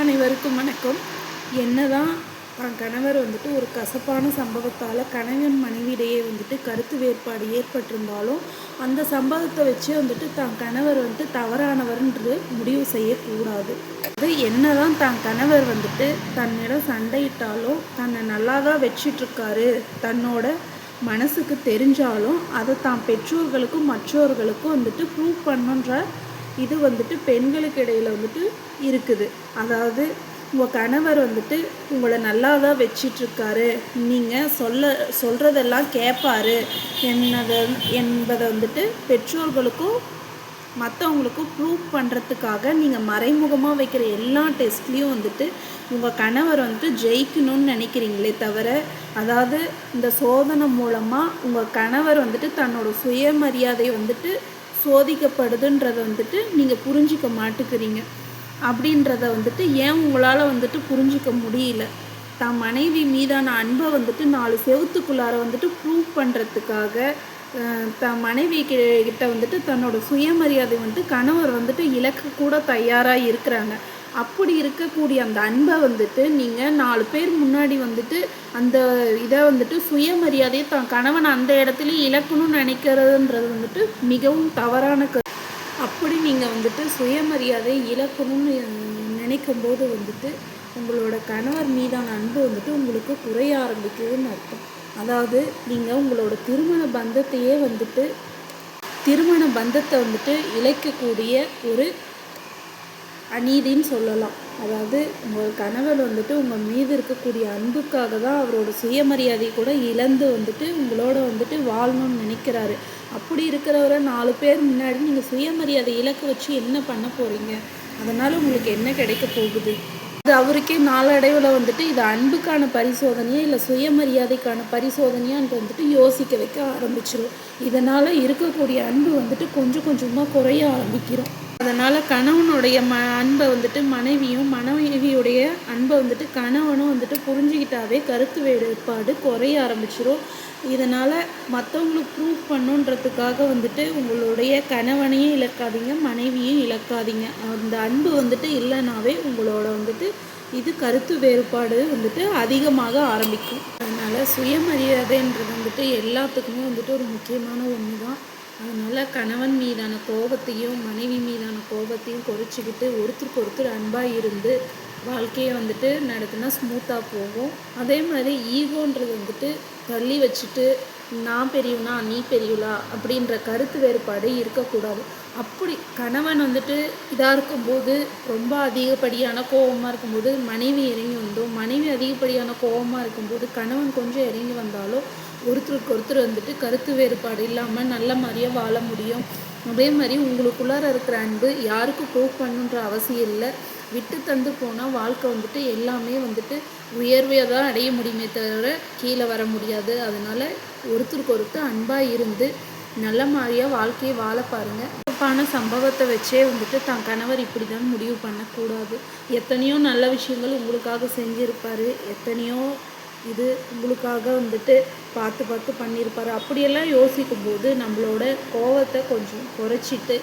அனைவருக்கும் வணக்கம். என்னதான் என் கணவர் வந்துட்டு ஒரு கசப்பான சம்பவத்தால் கணவன் மனைவியிடையே வந்துட்டு கருத்து வேறுபாடு ஏற்பட்டிருந்தாலும் அந்த சம்பவத்தை வச்சு வந்துட்டு தன் கணவர் வந்துட்டு தவறானவர்ன்று முடிவு செய்யக்கூடாது. அது என்னதான் தன் கணவர் வந்துட்டு தன்னிடம் சண்டையிட்டாலும் தன்னை நல்லா தான் வச்சிட்ருக்காரு தன்னோட மனசுக்கு தெரிஞ்சாலும் அதை தான் பெற்றோர்களுக்கும் மற்றவர்களுக்கும் வந்துட்டு ப்ரூவ் பண்ணுன்ற இது வந்துட்டு பெண்களுக்கு இடையில் வந்துட்டு இருக்குது. அதாவது உங்கள் கணவர் வந்துட்டு உங்களை நல்லா தான் வச்சிட்ருக்காரு. நீங்கள் சொல்ல சொல்கிறதெல்லாம் கேட்பாரு என்னதை என்பதை வந்துட்டு பெற்றோர்களுக்கும் மற்றவங்களுக்கும் ப்ரூவ் பண்ணுறதுக்காக நீங்கள் மறைமுகமாக வைக்கிற எல்லா டெஸ்ட்லேயும் வந்துட்டு உங்கள் கணவர் வந்துட்டு ஜெயிக்கணும்னு நினைக்கிறீங்களே தவிர அதாவது இந்த சோதனை மூலமாக உங்கள் கணவர் வந்துட்டு தன்னோட சுயமரியாதையை வந்துட்டு சோதிக்கப்படுதுன்றதை வந்துட்டு நீங்கள் புரிஞ்சிக்க மாட்டுக்கிறீங்க. அப்படின்றத வந்துட்டு ஏன் உங்களால் வந்துட்டு புரிஞ்சிக்க முடியல? தான் மனைவி மீதான அன்பை வந்துட்டு நாலு செவத்துக்குள்ளார வந்துட்டு ப்ரூவ் பண்ணுறதுக்காக தன் மனைவி கிட்ட வந்துட்டு தன்னோட சுயமரியாதை வந்துட்டு கணவர் வந்துட்டு இலக்க கூட தயாராக இருக்கிறாங்க. அப்படி இருக்கக்கூடிய அந்த அன்பை வந்துட்டு நீங்கள் நாலு பேர் முன்னாடி வந்துட்டு அந்த இதை வந்துட்டு சுயமரியாதையை தான் கணவன் அந்த இடத்துல இழக்கணும்னு நினைக்கிறதுன்றது வந்துட்டு மிகவும் தவறான கரு அப்படி நீங்கள் வந்துட்டு சுயமரியாதை இழக்கணும்னு நினைக்கும் போது வந்துட்டு உங்களோட கணவர் மீதான அன்பு வந்துட்டு உங்களுக்கு குறைய ஆரம்பிக்குதுன்னு அர்த்தம். அதாவது நீங்கள் உங்களோட திருமண பந்தத்தையே வந்துட்டு திருமண பந்தத்தை வந்துட்டு இழைக்கக்கூடிய ஒரு அநீதின்னு சொல்லலாம். அதாவது உங்கள் கணவர் வந்துட்டு உங்கள் மீது இருக்கக்கூடிய அன்புக்காக தான் அவரோட சுயமரியாதை கூட இழந்து வந்துட்டு உங்களோட வந்துட்டு வாழணும்னு நினைக்கிறாரு. அப்படி இருக்கிறவரை நாலு பேர் முன்னாடி நீங்கள் சுயமரியாதை இலக்கு வச்சு என்ன பண்ண போகிறீங்க அதனால் உங்களுக்கு என்ன கிடைக்க போகுது? அது அவருக்கே நாளடைவில் வந்துட்டு இது அன்புக்கான பரிசோதனையா இல்லை சுயமரியாதைக்கான பரிசோதனையான்ட்டு வந்துட்டு யோசிக்க வைக்க ஆரம்பிச்சிடும் இதனால் இருக்கக்கூடிய அன்பு வந்துட்டு கொஞ்சம் கொஞ்சமாக குறைய ஆரம்பிக்கிறோம். அதனால் கணவனுடைய ம அன்பை வந்துட்டு மனைவியும் மனைவியுடைய அன்பை வந்துட்டு கணவனும் வந்துட்டு புரிஞ்சுக்கிட்டாவே கருத்து வேறுபாடு குறைய ஆரம்பிச்சிடும் இதனால் மற்றவங்களுக்கு ப்ரூவ் பண்ணுன்றதுக்காக வந்துட்டு உங்களுடைய கணவனையும் இழக்காதீங்க மனைவியும் இழக்காதீங்க. அந்த அன்பு வந்துட்டு இல்லைனாவே உங்களோட வந்துட்டு இது கருத்து வேறுபாடு வந்துட்டு அதிகமாக ஆரம்பிக்கும். அதனால் சுயமரியாதைன்றது வந்துட்டு எல்லாத்துக்குமே வந்துட்டு ஒரு முக்கியமான ஒன்று தான் அதனால் கணவன் மீதான கோபத்தையும் மனைவி மீதான கோபத்தையும் குறைச்சிக்கிட்டு ஒருத்தருக்கு ஒருத்தர் அன்பாக இருந்து வாழ்க்கையை வந்துட்டு நடத்தினா ஸ்மூத்தாக போகும். அதே மாதிரி ஈகோன்றது வந்துட்டு தள்ளி வச்சுட்டு நான் பெரியவனா நீ பெரியவளா அப்படின்ற கருத்து வேறுபாடு இருக்கக்கூடாது. அப்படி கணவன் வந்துட்டு இதாக இருக்கும்போது ரொம்ப அதிகப்படியான கோபமாக இருக்கும்போது மனைவி இறங்கி வந்தோம் மனைவி அதிகப்படியான கோபமாக இருக்கும்போது கணவன் கொஞ்சம் இறங்கி வந்தாலும் ஒருத்தருக்கு ஒருத்தர் வந்துட்டு கருத்து வேறுபாடு இல்லாமல் நல்ல மாதிரியாக வாழ முடியும். அதே மாதிரி உங்களுக்குள்ளார இருக்கிற அன்பு யாருக்கும் ப்ரூவ் பண்ணுன்ற அவசியம் இல்லை. விட்டு தந்து போனால் வாழ்க்கை வந்துட்டு எல்லாமே வந்துட்டு உயர்வையாக தான் அடைய முடியுமே தவிர கீழே வர முடியாது. அதனால் ஒருத்தருக்கு ஒருத்தர் அன்பாக இருந்து நல்ல மாதிரியாக வாழ்க்கையை வாழ பாருங்கள் தப்பான சம்பவத்தை வச்சே வந்துட்டு தன் கணவர் இப்படி தான் முடிவு பண்ணக்கூடாது. எத்தனையோ நல்ல விஷயங்கள் உங்களுக்காக செஞ்சுருப்பார். எத்தனையோ இது உங்களுக்காக வந்துட்டு பார்த்து பார்த்து பண்ணியிருப்பாரு. அப்படியெல்லாம் யோசிக்கும் போது நம்மளோட கோவத்தை கொஞ்சம் குறைச்சிட்டு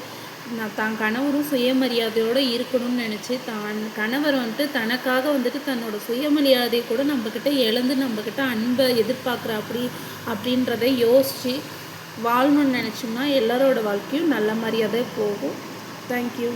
நான் தான் கணவரும் சுயமரியாதையோடு இருக்கணும்னு நினச்சி தான் கணவர் வந்துட்டு தனக்காக வந்துட்டு தன்னோட சுயமரியாதையை கூட நம்மக்கிட்ட இழந்து நம்மக்கிட்ட அன்பை எதிர்பார்க்குற அப்படி அப்படின்றத யோசித்து வாழணும்னு நினச்சோம்னா எல்லாரோட வாழ்க்கையும் நல்ல மரியாதை போகும். தேங்க்யூ